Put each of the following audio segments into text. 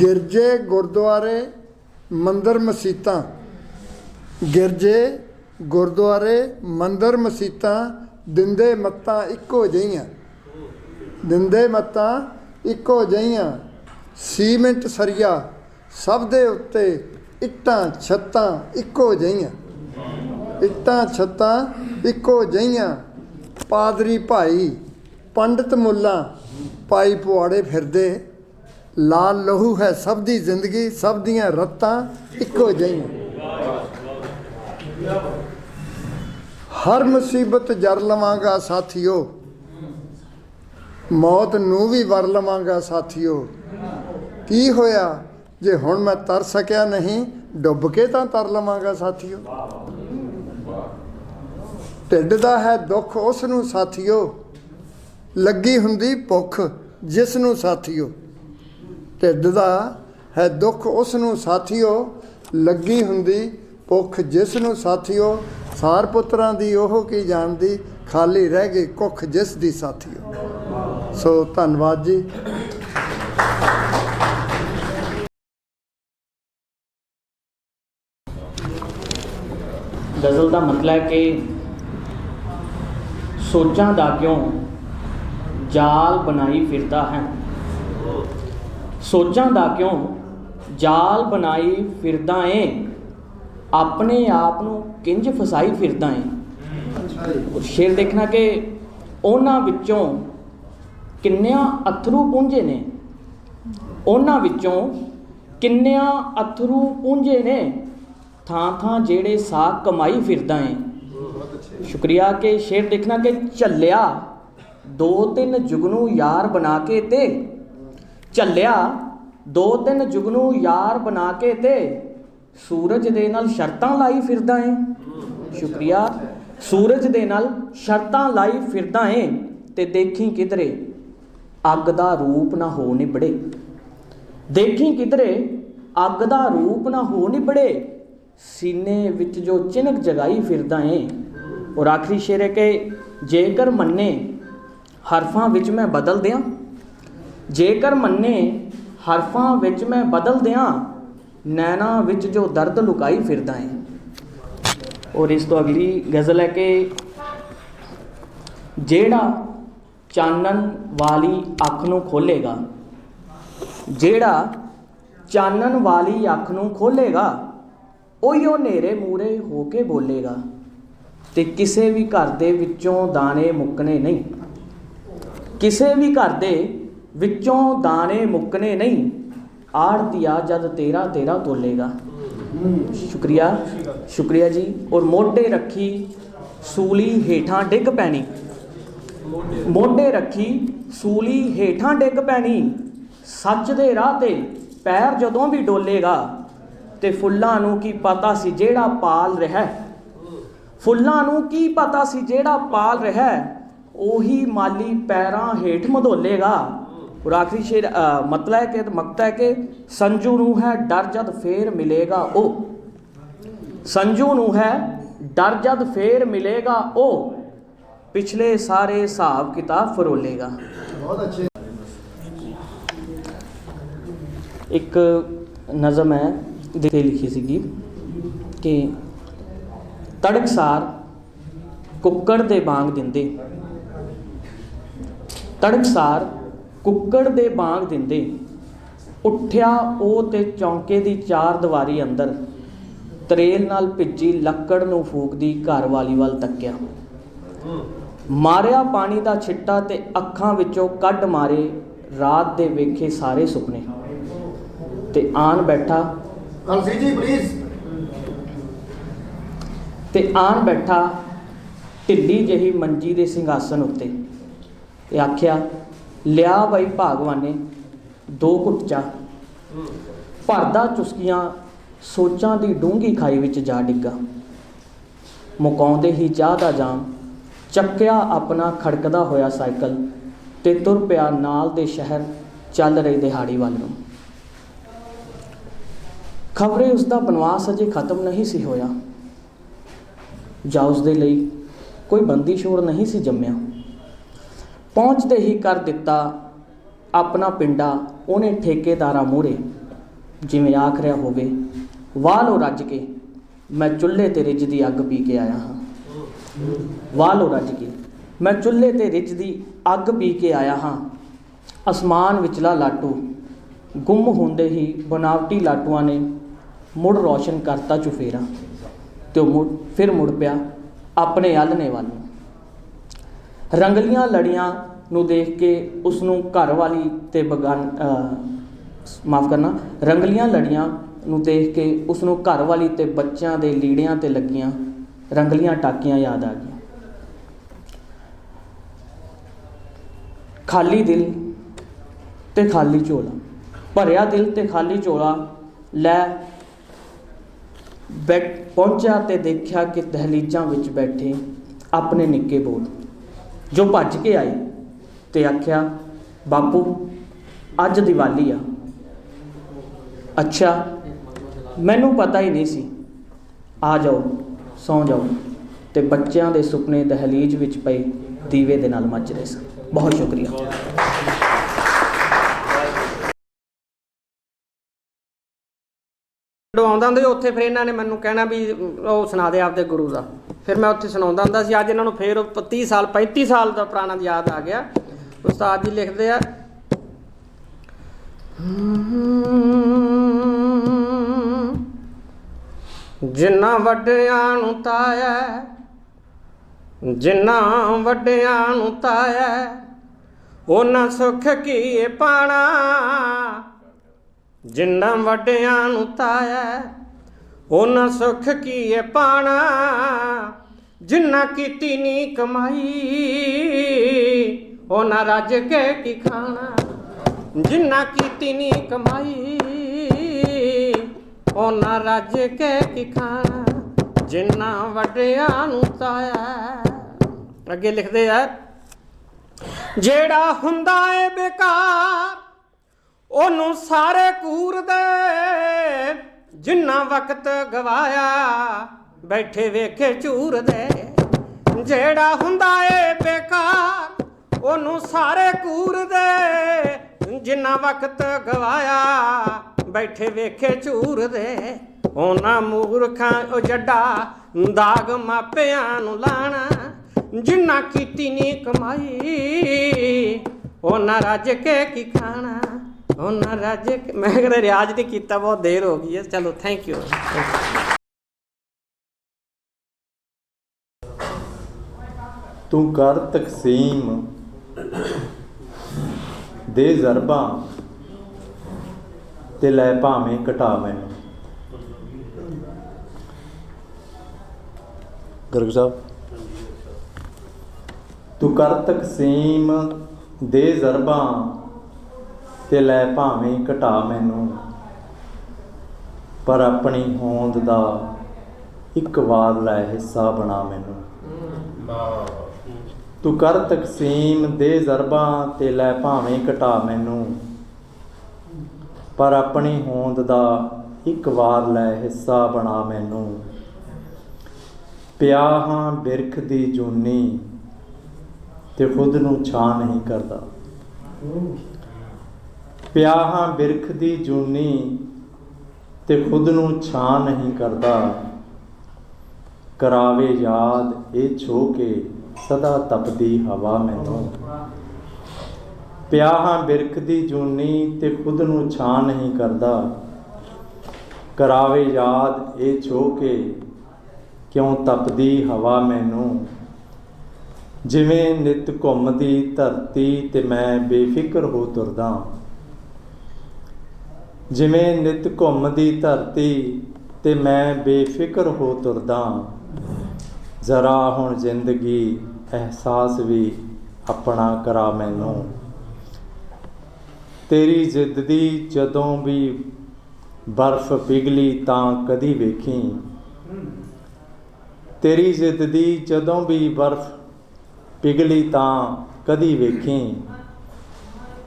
ਗਿਰਜੇ ਗੁਰਦੁਆਰੇ ਮੰਦਰ ਮਸੀਤਾਂ। ਗਿਰਜੇ ਗੁਰਦੁਆਰੇ ਮੰਦਰ ਮਸੀਤਾਂ ਦਿੰਦੇ ਮੱਤਾਂ ਇੱਕੋ ਜਿਹੀਆਂ। ਦਿੰਦੇ ਮੱਤਾਂ ਇੱਕੋ ਜਿਹੀਆਂ। ਸੀਮੈਂਟ ਸਰੀਆ ਸਭ ਦੇ ਉੱਤੇ ਇੱਟਾਂ ਛੱਤਾਂ ਇੱਕੋ ਜਿਹੀਆਂ। ਇੱਟਾਂ ਛੱਤਾਂ ਇੱਕੋ ਜਿਹੀਆਂ। ਪਾਦਰੀ ਭਾਈ ਪੰਡਤ ਮੁੱਲਾ ਪਾਈ ਪੁਆੜੇ ਫਿਰਦੇ। ਲਾਲ ਲਹੂ ਹੈ ਸਭ ਦੀ ਜ਼ਿੰਦਗੀ, ਸਭ ਦੀਆਂ ਰੱਤਾਂ ਇੱਕੋ ਜਿਹੀਆਂ। ਹਰ ਮੁਸੀਬਤ ਜਰ ਲਵਾਂਗਾ ਸਾਥੀਓ। ਮੌਤ ਨੂੰ ਵੀ ਵਰ ਲਵਾਂਗਾ ਸਾਥੀਓ। ਕੀ ਹੋਇਆ? ਜੇ ਹੁਣ ਮੈਂ ਤਰ ਸਕਿਆ ਨਹੀਂ, ਡੁੱਬ ਕੇ ਤਾਂ ਤਰ ਲਵਾਂਗਾ ਸਾਥੀਓ। ਢਿੱਡ ਦਾ ਹੈ ਦੁੱਖ ਉਸ ਨੂੰ ਸਾਥੀਓ। ਲੱਗੀ ਹੁੰਦੀ ਭੁੱਖ ਜਿਸ ਨੂੰ ਸਾਥੀਓ। ਢਿੱਡ ਦਾ ਹੈ ਦੁੱਖ ਉਸ ਨੂੰ ਸਾਥੀਓ, ਲੱਗੀ ਹੁੰਦੀ ਭੁੱਖ ਜਿਸ ਨੂੰ ਸਾਥੀਓ, ਸਾਰ ਪੁੱਤਰਾਂ ਦੀ ਉਹ ਕੀ ਜਾਣਦੀ, ਖਾਲੀ ਰਹਿ ਗਈ ਕੁੱਖ ਜਿਸ ਦੀ ਸਾਥੀਓ। ਸੋ ਧੰਨਵਾਦ ਜੀ। ਗਜ਼ਲ ਦਾ ਮਤਲਬ ਹੈ ਕਿ ਸੋਚਾਂ ਦਾ ਕਿਉਂ ਜਾਲ ਬਣਾਈ ਫਿਰਦਾ ਹੈ? ਸੋਚਾਂ ਦਾ ਕਿਉਂ? ਜਾਲ ਬਣਾਈ ਫਿਰਦਾ ਏ ਆਪਣੇ ਆਪ ਨੂੰ ਕਿੰਜ ਫਸਾਈ ਫਿਰਦਾ ਏ ਸ਼ੇਰ ਦੇਖਣਾ ਕਿ ਉਹਨਾਂ ਵਿੱਚੋਂ ਕਿੰਨਿਆਂ ਅਥਰੂ ਪੁੰਝੇ ਨੇ? ਉਹਨਾਂ ਵਿੱਚੋਂ ਕਿੰਨਿਆਂ ਅਥਰੂ ਪੁੰਝੇ ਨੇ? ਥਾਂ ਥਾਂ ਜਿਹੜੇ ਸਾਗ ਕਮਾਈ ਫਿਰਦਾ ਏ ਸ਼ੁਕਰੀਆ ਕਿ ਸ਼ੇਰ ਦੇਖਣਾ ਕਿ ਝੱਲਿਆ ਦੋ ਤਿੰਨ ਜੁਗਨੂ ਯਾਰ ਬਣਾ ਕੇ ਤੇ ਝੱਲਿਆ, ਦੋ ਤਿੰਨ ਜੁਗਨੂ ਯਾਰ ਬਣਾ ਕੇ ਤੇ ਸੂਰਜ ਦੇ ਨਾਲ ਸ਼ਰਤਾਂ ਲਾਈ ਫਿਰਦਾ ਏ। ਸ਼ੁਕਰੀਆ। ਸੂਰਜ ਦੇ ਨਾਲ ਸ਼ਰਤਾਂ ਲਾਈ ਫਿਰਦਾ ਏ ਤੇ ਦੇਖੀ ਕਿਧਰੇ ਅੱਗ ਦਾ ਰੂਪ ਨਾ ਹੋ ਨਿਬੜੇ। ਦੇਖੀ ਕਿਧਰੇ ਅੱਗ ਦਾ ਰੂਪ ਨਾ ਹੋ ਨਿਬੜੇ, ਸੀਨੇ ਵਿੱਚ ਜੋ ਚਿਨਕ ਜਗਾਈ ਫਿਰਦਾ ਏ। ਔਰ ਆਖਰੀ ਸ਼ੇਰ ਹੈ ਕਿ, ਜੇਕਰ ਮੰਨੇ ਹਰਫਾਂ ਵਿੱਚ ਮੈਂ ਬਦਲ ਦਿਆਂ ਜੇਕਰ ਮੰਨੇ ਹਰਫਾਂ ਵਿੱਚ ਮੈਂ ਬਦਲ ਦਿਆਂ, ਨੈਣਾ ਵਿੱਚ ਜੋ ਦਰਦ ਲੁਕਾਈ ਫਿਰਦਾ ਏ। ਔਰ ਇਸ ਤੋਂ ਅਗਲੀ ਗਜ਼ਲ ਹੈ ਕਿ ਜਿਹੜਾ ਚਾਨਣ ਵਾਲੀ ਅੱਖ ਨੂੰ ਖੋਲੇਗਾ ਜਿਹੜਾ ਚਾਨਣ ਵਾਲੀ ਅੱਖ ਨੂੰ ਖੋਲੇਗਾ ਉਹੀ ਉਹ ਨੇਰੇ ਮੂਰੇ ਹੋ ਕੇ ਬੋਲੇਗਾ ਤੇ ਕਿਸੇ ਵੀ ਘਰ ਦੇ ਵਿੱਚੋਂ ਦਾਣੇ ਮੁੱਕਣੇ ਨਹੀਂ। ਕਿਸੇ ਵੀ ਘਰ ਦੇ ਵਿੱਚੋਂ ਦਾਣੇ ਮੁੱਕਣੇ ਨਹੀਂ ਆੜਤੀਆ ਜਦ ਤੇਰਾ ਤੇਰਾ ਤੋਲੇਗਾ ਸ਼ੁਕਰੀਆ ਸ਼ੁਕਰੀਆ ਜੀ। ਔਰ ਮੋਢੇ ਰੱਖੀ ਸੂਲੀ ਹੇਠਾਂ ਡਿੱਗ ਪੈਣੀ। ਮੋਢੇ ਰੱਖੀ ਸੂਲੀ ਹੇਠਾਂ ਡਿੱਗ ਪੈਣੀ। ਸੱਚ ਦੇ ਰਾਹ ਤੇ ਪੈਰ ਜਦੋਂ ਵੀ ਡੋਲੇਗਾ, ਤੇ ਫੁੱਲਾਂ ਨੂੰ ਕੀ ਪਤਾ ਸੀ ਜਿਹੜਾ ਪਾਲ ਰਿਹਾ ਫੁੱਲਾਂ ਨੂੰ ਕੀ ਪਤਾ ਸੀ ਜਿਹੜਾ ਪਾਲ ਰਿਹਾ ਉਹੀ ਮਾਲੀ ਪੈਰਾਂ ਹੇਠ ਮਧੋਲੇਗਾ। ਔਰ ਆਖਰੀ ਸ਼ੇਰ ਮਤਲਬ ਹੈ ਕਿ ਮਕਤਾ ਹੈ ਕਿ ਸੰਜੂ ਨੂੰ ਹੈ ਡਰ ਜਦ ਫੇਰ ਮਿਲੇਗਾ ਉਹ ਸੰਜੂ ਨੂੰ ਹੈ ਡਰ ਜਦ ਫੇਰ ਮਿਲੇਗਾ ਉਹ ਪਿਛਲੇ ਸਾਰੇ ਹਿਸਾਬ ਕਿਤਾਬ ਫਰੋਲੇਗਾ। ਬਹੁਤ ਅੱਛੇ। ਇੱਕ ਨਜ਼ਮ ਹੈ ਦੇ ਲਿਖੀ ਸੀਗੀ ਕਿ ਤੜਕਸਾਰ ਕੁੱਕੜ ਦੇ ਬਾਗ ਦਿੰਦੇ। ਤੜਕਸਾਰ ਕੁੱਕੜ ਦੇ ਬਾਗ ਦਿੰਦੇ। ਉੱਠਿਆ ਉਹ ਤੇ ਚੌਂਕੇ ਦੀ ਚਾਰ ਦੀਵਾਰੀ ਅੰਦਰ ਤਰੇਲ ਨਾਲ ਭਿੱਜੀ ਲੱਕੜ ਨੂੰ ਫੂਕਦੀ ਘਰ ਵਾਲੀ ਵੱਲ ਤੱਕਿਆ। ਮਾਰਿਆ ਪਾਣੀ ਦਾ ਛਿੱਟਾ ਤੇ ਅੱਖਾਂ ਵਿੱਚੋਂ ਕੱਢ ਮਾਰੇ ਰਾਤ ਦੇ ਵੇਖੇ ਸਾਰੇ ਸੁਪਨੇ। ਤੇ ਆਣ ਬੈਠਾ। ਕਲਸੀ ਜੀ ਪਲੀਜ਼ ਤੇ ਆਣ ਬੈਠਾ ਢਿੱਲੀ ਜਿਹੀ ਮੰਜੀ ਦੇ ਸਿੰਘਾਸਨ ਉੱਤੇ। ਤੇ ਆਖਿਆ ਲਿਆ ਬਾਈ ਭਾਗਵਾਨੇ, ਦੋ ਘੁੱਟ। ਚਾਹ ਭਰਦਾ ਚੁਸਕੀਆਂ, ਸੋਚਾਂ ਦੀ ਡੂੰਗੀ ਖਾਈ ਵਿੱਚ ਜਾ ਡਿੱਗਾ। ਮੁਕਾਉਂਦੇ ਹੀ ਚਾਹ ਦਾ ਜਾਮ, ਚੱਕਿਆ ਆਪਣਾ ਖੜਕਦਾ ਹੋਇਆ ਸਾਈਕਲ ਤੇ ਤੁਰ ਪਿਆ ਨਾਲ ਦੇ ਸ਼ਹਿਰ ਚੱਲ ਰਹੀ ਦਿਹਾੜੀ ਵੱਲ ਨੂੰ। ਖਬਰੇ ਉਸ ਦਾ ਬਨਵਾਸ ਅਜੇ ਖਤਮ ਨਹੀਂ ਸੀ ਹੋਇਆ। ਜਾਂ ਉਸ ਦੇ ਲਈ ਕੋਈ ਬੰਦੀ ਸ਼ੋਰ ਨਹੀਂ ਸੀ ਜੰਮਿਆ। ਪਹੁੰਚਦੇ ਹੀ ਕਰ ਦਿੱਤਾ ਆਪਣਾ ਪਿੰਡਾ ਉਹਨੇ ਠੇਕੇਦਾਰਾਂ ਮੂਹਰੇ। ਜਿਵੇਂ ਆਖ ਰਿਹਾ ਹੋਵੇ ਵਾਹ ਲੋ ਰੱਜ ਕੇ, ਮੈਂ ਚੁੱਲ੍ਹੇ ਤੇ ਰਿੱਝਦੀ ਅੱਗ ਪੀ ਕੇ ਆਇਆ ਹਾਂ। ਵਾਹ ਲੋ ਰੱਜ ਕੇ, ਮੈਂ ਚੁੱਲ੍ਹੇ ਤੇ ਰਿੱਝਦੀ ਅੱਗ ਪੀ ਕੇ ਆਇਆ ਹਾਂ। ਅਸਮਾਨ ਵਿਚਲਾ ਲਾਟੂ, ਗੁੰਮ ਹੁੰਦੇ ਹੀ ਬਨਾਵਟੀ ਲਾਟੂਆਂ ਨੇ ਮੁੜ ਰੌਸ਼ਨ ਕਰਤਾ ਚੁਫੇਰਾ। ਤੇ ਉਹ ਮੁੜ, ਫਿਰ ਮੁੜ ਪਿਆ ਆਪਣੇ ਆਲ੍ਹਣੇ ਵੱਲ ਨੂੰ। ਰੰਗਲੀਆਂ ਲੜੀਆਂ ਨੂੰ ਦੇਖ ਕੇ ਉਸ ਨੂੰ ਘਰ ਤੇ ਬਗਾਨ ਮਾਫ ਕਰਨਾ, ਰੰਗਲੀਆਂ ਲੜੀਆਂ ਨੂੰ ਦੇਖ ਕੇ ਉਸ ਨੂੰ ਘਰ ਤੇ ਬੱਚਿਆਂ ਦੇ ਲੀੜਿਆਂ ਤੇ ਲੱਗੀਆਂ ਰੰਗਲੀਆਂ ਟਾਕੀਆਂ ਯਾਦ ਆ ਗਈਆਂ। ਖਾਲੀ ਦਿਲ ਤੇ ਖਾਲੀ ਝੋਲਾ, ਭਰਿਆ ਦਿਲ ਤੇ ਖਾਲੀ ਝੋਲਾ, ਲੈ ਬੈਠ ਪਹੁੰਚਿਆ ਤੇ ਦੇਖਿਆ ਕਿ ਦਹਲੀਜ਼ਾਂ ਵਿੱਚ ਬੈਠੇ ਆਪਣੇ ਨਿੱਕੇ ਬੋਲ। ਜੋ ਭੱਜ ਕੇ ਆਏ ਤੇ ਆਖਿਆ, ਬਾਪੂ, ਅੱਜ ਦੀਵਾਲੀ ਆ। ਅੱਛਾ, ਮੈਨੂੰ ਪਤਾ ਹੀ ਨਹੀਂ ਸੀ। ਆ ਜਾਓ, ਸੌ ਜਾਓ। ਤੇ ਬੱਚਿਆਂ ਦੇ ਸੁਪਨੇ ਦਹਲੀਜ਼ ਵਿੱਚ ਪਏ, ਦੀਵੇ ਦੇ ਨਾਲ ਮੱਚ ਰਹੇ ਸਨ। ਬਹੁਤ ਸ਼ੁਕਰੀਆ। ਜਦੋਂ ਆਉਂਦਾ ਹੁੰਦਾ ਉੱਥੇ ਫਿਰ ਇਹਨਾਂ ਨੇ ਮੈਨੂੰ ਕਹਿਣਾ ਵੀ, ਉਹ ਸੁਣਾ ਦੇ ਆਪਦੇ ਗੁਰੂ ਦਾ। ਫਿਰ ਮੈਂ ਉੱਥੇ ਸੁਣਾਉਂਦਾ ਹੁੰਦਾ ਸੀ, ਅੱਜ ਇਹਨਾਂ ਨੂੰ ਫਿਰ ਉਹ 30 ਸਾਲ 35 ਸਾਲ ਦਾ ਪੁਰਾਣਾ ਯਾਦ ਆ ਗਿਆ। ਉਸਤਾਦ ਜੀ ਲਿਖਦੇ ਆ, ਜਿੰਨਾ ਵੱਡਿਆਂ ਨੂੰ ਤਾਇਆ, ਜਿੰਨਾ ਵੱਡਿਆਂ ਨੂੰ ਤਾਇਆ, ਉਹਨਾਂ ਸੁੱਖ ਕੀ ਪਾਣਾ। ਜਿੰਨਾ ਵੱਡਿਆਂ ਨੂੰ ਤਾਇਆ, ਉਹਨਾਂ ਸੁੱਖ ਕੀਏ ਪਾਣਾ। ਜਿੰਨਾ ਕੀਤੀ ਨੀ ਕਮਾਈ, ਉਹਨਾਂ ਰੱਜ ਕੇ ਕੀ ਖਾਣਾ? ਜਿੰਨਾ ਕੀਤੀ ਨੀ ਕਮਾਈ, ਉਹਨਾਂ ਰੱਜ ਕੇ ਕੀ ਖਾਣਾ? ਜਿੰਨਾ ਵੱਡਿਆਂ ਨੂੰ ਤਾਇਆ। ਅੱਗੇ ਲਿਖਦੇ ਆ, ਜਿਹੜਾ ਹੁੰਦਾ ਏ ਬੇਕਾਰ, ਉਹਨੂੰ ਸਾਰੇ ਕੂਰਦੇ। ਜਿੰਨਾ ਵਕਤ ਗਵਾਇਆ ਬੈਠੇ ਵੇਖੇ ਝੂਰਦੇ ਜਿਹੜਾ ਹੁੰਦਾ ਏ ਬੇਕਾਰ, ਉਹਨੂੰ ਸਾਰੇ ਕੂਰਦੇ ਜਿੰਨਾ ਵਕਤ ਗਵਾਇਆ, ਬੈਠੇ ਵੇਖੇ ਝੂਰਦੇ ਉਹਨਾਂ ਮੂਰਖਾਂ ਉਹ ਜੱਡਾ ਦਾਗ ਮਾਪਿਆਂ ਨੂੰ ਲਾਣਾ, ਜਿੰਨਾ ਕੀਤੀ ਨੀ ਕਮਾਈ, ਉਹਨਾਂ ਰੱਜ ਕੇ ਕੀ ਖਾਣਾ। ਉਹਨਾਂ ਰੱਜ ਮੈਂ ਕਹਿੰਦਾ, ਰਿਆਜ਼ ਨਹੀਂ ਕੀਤਾ, ਬਹੁਤ ਦੇਰ ਹੋ ਗਈ ਹੈ। ਚਲੋ ਥੈਂਕ ਯੂ ਤੂੰ ਕਰ ਤਕਸੀਮ ਦੇ ਜ਼ਰਬਾਂ ਤੇ ਲੈ ਭਾਵੇਂ ਘਟਾ ਮੈਨੂੰ। ਗਰਗ ਸਾਹਿਬ। ਤੂੰ ਕਰ ਤਕਸੀਮ ਦੇ ਜ਼ਰਬਾਂ ਤੇ ਲੈ ਭਾਵੇਂ ਘਟਾ ਮੈਨੂੰ। ਪਰ ਆਪਣੀ ਹੋਂਦ ਦਾ ਇੱਕ ਵਾਰ ਲੈ ਹਿੱਸਾ ਬਣਾ ਮੈਨੂੰ। ਤੂੰ ਕਰ ਤਕਸੀਮ ਦੇ ਜ਼ਰਬਾਂ ਤੇ ਲੈ ਭਾਵੇਂ ਘਟਾ ਮੈਨੂੰ। ਪਰ ਆਪਣੀ ਹੋਂਦ ਦਾ ਇੱਕ ਵਾਰ ਲੈ ਹਿੱਸਾ ਬਣਾ ਮੈਨੂੰ। ਪਿਆ ਹਾਂ ਬਿਰਖ ਦੀ ਜੂਨੀ ਤੇ ਖੁਦ ਨੂੰ ਛਾਂ ਨਹੀਂ ਕਰਦਾ। ਪਿਆ ਹਾਂ ਬਿਰਖ ਦੀ ਜੂਨੀ ਤੇ ਖੁਦ ਨੂੰ ਛਾਂ ਨਹੀਂ ਕਰਦਾ। ਕਰਾਵੇ ਯਾਦ, ਇਹ ਛੋ ਕੇ ਸਦਾ ਤਪਦੀ ਹਵਾ ਮੈਨੂੰ। ਪਿਆਹਾਂ ਬਿਰਖ ਦੀ ਜੂਨੀ ਤੇ ਖੁਦ ਨੂੰ ਛਾਂ ਨਹੀਂ ਕਰਦਾ। ਕਰਾਵੇ ਯਾਦ, ਇਹ ਛੋ ਕੇ ਕਿਉਂ ਤਪਦੀ ਹਵਾ ਮੈਨੂੰ? ਜਿਵੇਂ ਨਿਤ ਘੁੰਮਦੀ ਧਰਤੀ ਤੇ ਮੈਂ ਬੇਫਿਕਰ ਹੋ ਤੁਰਦਾ। ਜਿਵੇਂ ਨਿਤ ਘੁੰਮਦੀ ਧਰਤੀ ਤੇ ਮੈਂ ਬੇਫਿਕਰ ਹੋ ਤੁਰਦਾ। ਜ਼ਰਾ ਹੁਣ ਜ਼ਿੰਦਗੀ, ਅਹਿਸਾਸ ਵੀ ਆਪਣਾ ਕਰਾ ਮੈਨੂੰ। ਤੇਰੀ ਜ਼ਿੱਦ ਦੀ ਜਦੋਂ ਵੀ ਬਰਫ਼ ਪਿਘਲੀ ਤਾਂ ਕਦੀ ਵੇਖੀ। ਤੇਰੀ ਜ਼ਿੱਦ ਦੀ ਜਦੋਂ ਵੀ ਬਰਫ਼ ਪਿਘਲੀ ਤਾਂ ਕਦੀ ਵੇਖੀ।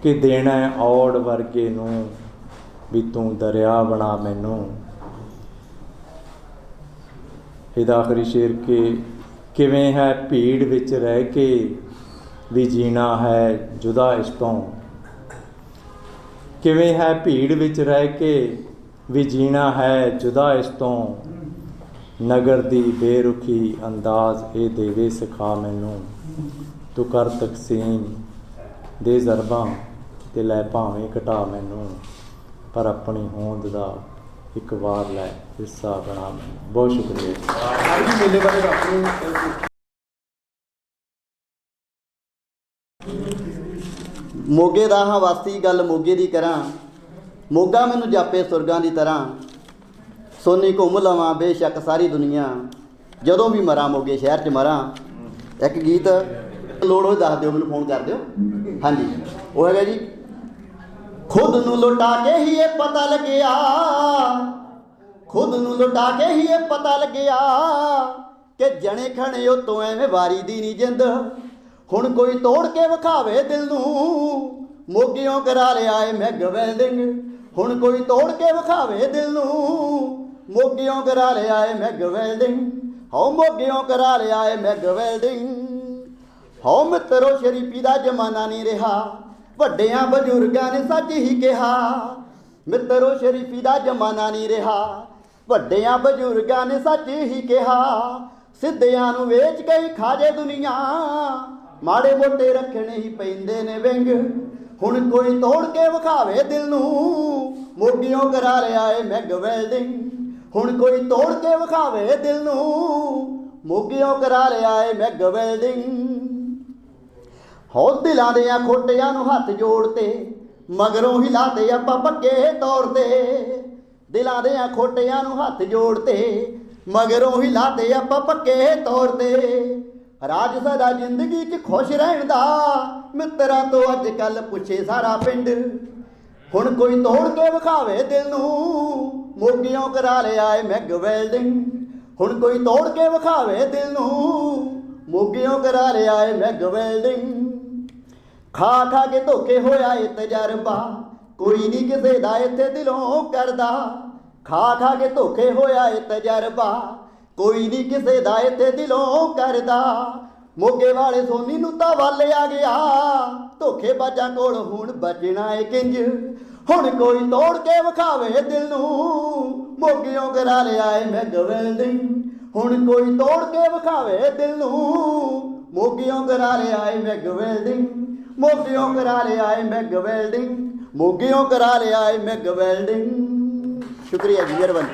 ਕਿ ਦੇਣਾ ਹੈ ਔੜ ਵਰਗੇ ਨੂੰ ਵੀ ਤੂੰ ਦਰਿਆ ਬਣਾ ਮੈਨੂੰ। ਇਹਦਾ ਆਖਰੀ ਸ਼ੇਰ ਕੇ ਕਿਵੇਂ ਹੈ ਭੀੜ ਵਿੱਚ ਰਹਿ ਕੇ ਵੀ ਜੀਣਾ ਹੈ ਜੁਦਾ ਇਸ ਤੋਂ? ਕਿਵੇਂ ਹੈ ਭੀੜ ਵਿੱਚ ਰਹਿ ਕੇ ਵੀ ਜੀਣਾ ਹੈ ਜੁਦਾ ਇਸ ਤੋਂ? ਨਗਰ ਦੀ ਬੇਰੁਖੀ ਅੰਦਾਜ਼ ਇਹ ਦੇਵੇ ਸਿਖਾ ਮੈਨੂੰ। ਤੂੰ ਕਰ ਤਕਸੀਮ ਦੇ ਜ਼ਰਬਾਂ ਤੇ ਲੈ ਭਾਵੇਂ ਘਟਾ ਮੈਨੂੰ। ਪਰ ਆਪਣੀ ਹੋਂਦ ਦਾ ਇੱਕ ਵਾਰ ਲੈ ਹਿੱਸਾ ਬਣਾ ਬਹੁਤ ਸ਼ੁਕਰੀਆ ਅੱਜ ਮੇਲੇ ਬਾਰੇ ਦੱਸ ਦਿਓ। ਮੋਗੇ ਦਾ ਹਾਂ ਵਾਸੀ ਗੱਲ ਮੋਗੇ ਦੀ ਕਰਾਂ। ਮੋਗਾ ਮੈਨੂੰ ਜਾਪੇ ਸੁਰਗਾਂ ਦੀ ਤਰ੍ਹਾਂ। ਸੋਨੀ ਘੁੰਮ ਲਵਾਂ ਬੇਸ਼ੱਕ ਸਾਰੀ ਦੁਨੀਆ। ਜਦੋਂ ਵੀ ਮਰਾਂ ਮੋਗੇ ਸ਼ਹਿਰ 'ਚ ਮਰਾਂ। ਇੱਕ ਗੀਤ ਲੋੜ ਹੋਏ ਦੱਸ ਦਿਓ ਮੈਨੂੰ ਫੋਨ ਕਰ ਦਿਓ। ਹਾਂਜੀ। ਉਹ ਹੈਗਾ ਜੀ ਖੁਦ ਨੂੰ ਲੁਟਾ ਕੇ ਹੀ ਇਹ ਪਤਾ ਲੱਗਿਆ। ਖੁਦ ਨੂੰ ਲੁਟਾ ਕੇ ਹੀ ਇਹ ਪਤਾ ਲੱਗਿਆ ਕਿ ਜਣੇ ਖਣੇ ਉਤੋਂ ਐਵੇਂ ਵਾਰੀ ਦੀ ਨਹੀਂ ਜਿੰਦ। ਹੁਣ ਕੋਈ ਤੋੜ ਕੇ ਵਿਖਾਵੇ ਦਿਲ ਨੂੰ, ਮੋਗਿਓ ਕਰਾ ਲਿਆ ਏ ਮੈਗ ਵੈਲਡਿੰਗ ਹੁਣ ਕੋਈ ਤੋੜ ਕੇ ਵਿਖਾਵੇ ਦਿਲ ਨੂੰ, ਮੋਗਿਓ ਕਰਾ ਲਿਆ ਏ ਮੈਗ ਵੈਲਡਿੰਗ ਹਉ ਮੋਗਿਓ ਕਰਾ ਲਿਆ ਏ ਮੈਂ ਵੈਲਡਿੰਗ ਹਉ ਮਿੱਤਰੋ, ਸ਼ਰੀਫੀ ਦਾ ਜ਼ਮਾਨਾ ਨਹੀਂ ਰਿਹਾ। ਵੱਡਿਆਂ ਬਜ਼ੁਰਗਾਂ ਨੇ ਸੱਚ ਹੀ ਕਿਹਾ, ਮਿੱਤਰੋ ਸ਼ਰੀਫੀ ਦਾ ਜ਼ਮਾਨਾ ਨਹੀਂ ਰਿਹਾ। ਵੱਡਿਆਂ ਬਜ਼ੁਰਗਾਂ ਨੇ ਸੱਚ ਹੀ ਕਿਹਾ, ਸਿੱਧਿਆਂ ਨੂੰ ਵੇਚ ਕੇ ਖਾਜੇ ਦੁਨੀਆ। ਮਾੜੇ ਮੋਟੇ ਰੱਖਣੇ ਹੀ ਪੈਂਦੇ ਨੇ ਵਿੰਗ, ਹੁਣ ਕੋਈ ਤੋੜ ਕੇ ਵਿਖਾਵੇ ਦਿਲ ਨੂੰ। ਮੋਗਿਓ ਕਰਾ ਲਿਆ ਏ ਮੈਗ ਵੈਲਡਿੰਗ ਹੁਣ ਕੋਈ ਤੋੜ ਕੇ ਵਿਖਾਵੇ ਦਿਲ ਨੂੰ। ਮੋਗਿਓ ਕਰਾ ਲਿਆ ਏ ਮੈਗ ਵੈਲਡਿੰਗ ਹੋ ਦਿਲਾਂ ਦੇ ਆ ਖੋਟਿਆਂ ਨੂੰ ਹੱਥ ਜੋੜਤੇ ਮਗਰੋਂ ਹੀ ਹਿਲਾਤੇ ਆਪਾਂ ਪੱਕੇ ਤੌਰ ਤੇ। ਦਿਲਾਂ ਦੇ ਆ ਖੋਟਿਆਂ ਨੂੰ ਹੱਥ ਜੋੜਤੇ ਮਗਰੋਂ ਹੀ ਹਿਲਾਤੇ ਆਪਾਂ ਪੱਕੇ ਤੌਰ ਤੇ। ਰਾਜ ਸਦਾ ਜ਼ਿੰਦਗੀ 'ਚ ਖੁਸ਼ ਰਹਿਣ ਦਾ ਮਿੱਤਰਾਂ ਤੋਂ ਅੱਜ ਕੱਲ ਪੁੱਛੇ ਸਾਰਾ ਪਿੰਡ। ਹੁਣ ਕੋਈ ਤੋੜ ਕੇ ਵਿਖਾਵੇ ਦਿਲ ਨੂੰ ਮੋਗਿਓ ਕਰਾ ਲਿਆ ਏ ਮੈਗ ਵੈਲਡਿੰਗ ਹੁਣ ਕੋਈ ਤੋੜ ਕੇ ਵਿਖਾਵੇ ਦਿਲ ਨੂੰ ਮੋਗਿਓ ਕਰਾ ਲਿਆ ਏ ਮੈਗ ਵੈਲਡਿੰਗ ਖਾ ਖਾ ਕੇ ਧੋਕੇ ਹੋਇਆ ਏ ਤਜਰਬਾ। ਕੋਈ ਨਹੀਂ ਕਿਸੇ ਦਾ ਇੱਥੇ ਦਿਲੋਂ ਕਰਦਾ। ਖਾ ਖਾ ਕੇ ਧੋਕੇ ਹੋਇਆ ਏ ਤਜਰਬਾ। ਕੋਈ ਨਹੀਂ ਕਿਸੇ ਦਾ ਇੱਥੇ ਦਿਲੋਂ ਕਰਦਾ। ਮੋਗੇ ਵਾਲੇ ਸੋਨੀ ਨੂੰ ਤਾਂ ਵੱਲ ਆ ਗਿਆ। ਧੋਖੇ ਬਾਜਾਂ ਕੋਲ ਹੁਣ ਬਚਣਾ ਏ ਕਿੰਜ। ਹੁਣ ਕੋਈ ਤੋੜ ਕੇ ਵਿਖਾਵੇ ਦਿਲ ਨੂੰ। ਮੋਗਿਓ ਕਰਾ ਲਿਆ ਏ ਮੈਗ ਵੈਲਡਿੰਗ ਹੁਣ ਕੋਈ ਤੋੜ ਕੇ ਵਿਖਾਵੇ ਦਿਲ ਨੂੰ। ਮੋਗਿਓ ਕਰਾ ਲਿਆ ਏ ਮੈਗ ਵੈਲਡਿੰਗ ਮੋਗਿਓ ਕਰਾ ਲਿਆ ਏ ਮੈਗ ਵੈਲਡਿੰਗ, ਮੋਗਿਓ ਕਰਾ ਲਿਆ ਏ ਮੈਗ ਵੈਲਡਿੰਗ। ਸ਼ੁਕਰੀਆ ਜੀ, ਮਿਹਰਬਾਨੀ।